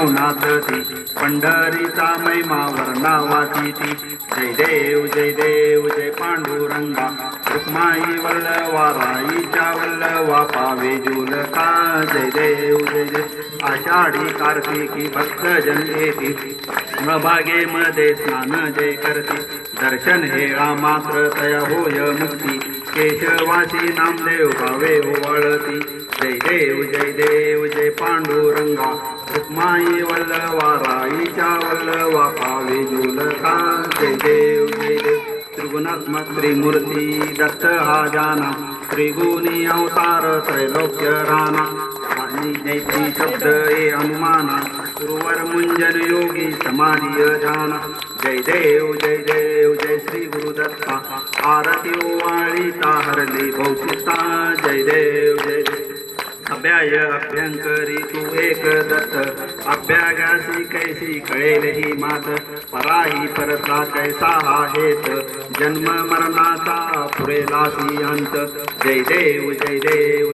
नवनाथ ती पंढरीचा महिमा वर्णावाची ती जय देव जय देव जय पांडुरंगा. रुक्माई वल्लवा राईच्या वल्लवा पावे झुलका जय देव जय जय आषाढी कार्तिकी भक्तजन येती बागेमध्ये स्नान जय करती. दर्शन हे मात्र तया होय मुक्ती. केशवासी नामदेव भावे ओवाळती. जय देव जय देव. पांडुरंगा रुक्माई वल्लवा राईच्या वल्लवा पावे झुलका जय देव जय देव त्रिगुणात्मक त्रिमूर्ती दत्त हा जाना त्रिगुणी अवतार त्रैलोक्य राणा. आणि जैती शब्द ए हनुमाना गुरुवर मुंजन योगी समाधी जाना जय देव जय देव जय श्री गुरुदत्ता. आरती ओवाळी हरली भौतिकता जय देव. अभ्याय अभ्यंकरी तू एक दत्त. अभ्यागासी कैसी कळेल ही मात. पराही परता कैसा हा हेत. जन्म मरणाचा पुरेलासी अंत. जय देव जय देव.